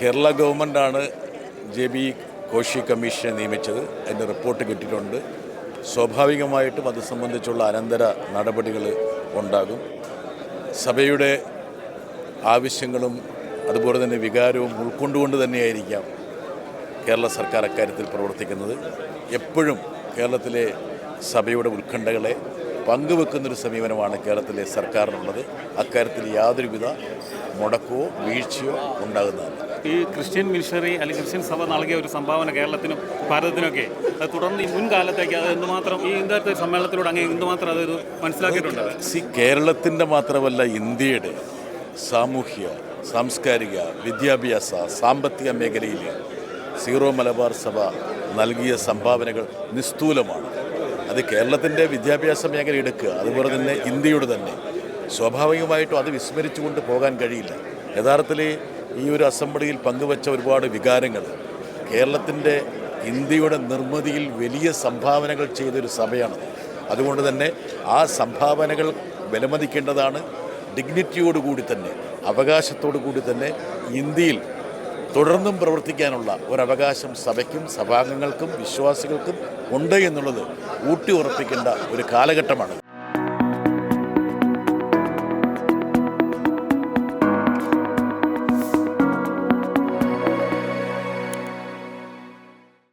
കേരള ഗവൺമെന്റാണ് J B Koshy കമ്മീഷനെ നിയമിച്ചത്. അതിന്റെ റിപ്പോർട്ട് കിട്ടിയിട്ടുണ്ട്. സ്വാഭാവികമായിട്ടും അത് സംബന്ധിച്ചുള്ള അനന്തര നടപടികൾ ഉണ്ടാകും. സഭയുടെ ആവശ്യങ്ങളും അതുപോലെ തന്നെ വികാരവും ഉൾക്കൊണ്ടുകൊണ്ട് തന്നെയായിരിക്കാം കേരള സർക്കാർ അക്കാര്യത്തിൽ പ്രവർത്തിക്കുന്നത്. എപ്പോഴും കേരളത്തിലെ സഭയുടെ ഉത്കണ്ഠകളെ പങ്കുവെക്കുന്നൊരു സമീപനമാണ് കേരളത്തിലെ സർക്കാരിനുള്ളത്. അക്കാര്യത്തിൽ യാതൊരുവിധ മുടക്കമോ വീഴ്ചയോ ഉണ്ടാകുന്നതാണ് ഈ ക്രിസ്ത്യൻ മിഷണറി അല്ലെങ്കിൽ ക്രിസ്ത്യൻ സഭ നൽകിയ ഒരു സംഭാവന കേരളത്തിനും ഭാരതത്തിനൊക്കെ അത് തുടർന്ന് ഈ മുൻകാലത്തേക്ക് അത് എന്തുമാത്രം ഈ ഇന്നത്തെ സമ്മേളനത്തിലൂടെ അങ്ങ് എന്തുമാത്രം അതൊരു മനസ്സിലാക്കിയിട്ടുണ്ട്? സി കേരളത്തിന്റെ മാത്രമല്ല ഇന്ത്യയുടെ സാമൂഹ്യ സാംസ്കാരിക വിദ്യാഭ്യാസ സാമ്പത്തിക മേഖലയിൽ സീറോ മലബാർ സഭ നൽകിയ സംഭാവനകൾ നിസ്തൂലമാണ്. അത് കേരളത്തിന്റെ വിദ്യാഭ്യാസ മേഖല എടുക്കുക അതുപോലെ തന്നെ ഇന്ത്യയുടെ തന്നെ സ്വാഭാവികമായിട്ടും അത് വിസ്മരിച്ചുകൊണ്ട് പോകാൻ കഴിയില്ല. യഥാർത്ഥത്തിൽ ഈ ഒരു അസംബ്ലിയിൽ പങ്കുവച്ച ഒരുപാട് വികാരങ്ങൾ കേരളത്തിന്റെ ഇന്ത്യയുടെ നിർമ്മിതിയിൽ വലിയ സംഭാവനകൾ ചെയ്തൊരു സഭയാണ്. അതുകൊണ്ട് തന്നെ ആ സംഭാവനകൾ വിലമതിക്കേണ്ടതാണ്. ഡിഗ്നിറ്റിയോടുകൂടി തന്നെ അവകാശത്തോടു കൂടി തന്നെ ഇന്ത്യയിൽ തുടർന്നും പ്രവർത്തിക്കാനുള്ള ഒരവകാശം സഭയ്ക്കും സഭാംഗങ്ങൾക്കും വിശ്വാസികൾക്കും ഉണ്ട് എന്നുള്ളത് ഊട്ടി ഉറപ്പിക്കേണ്ട ഒരു കാലഘട്ടമാണ്.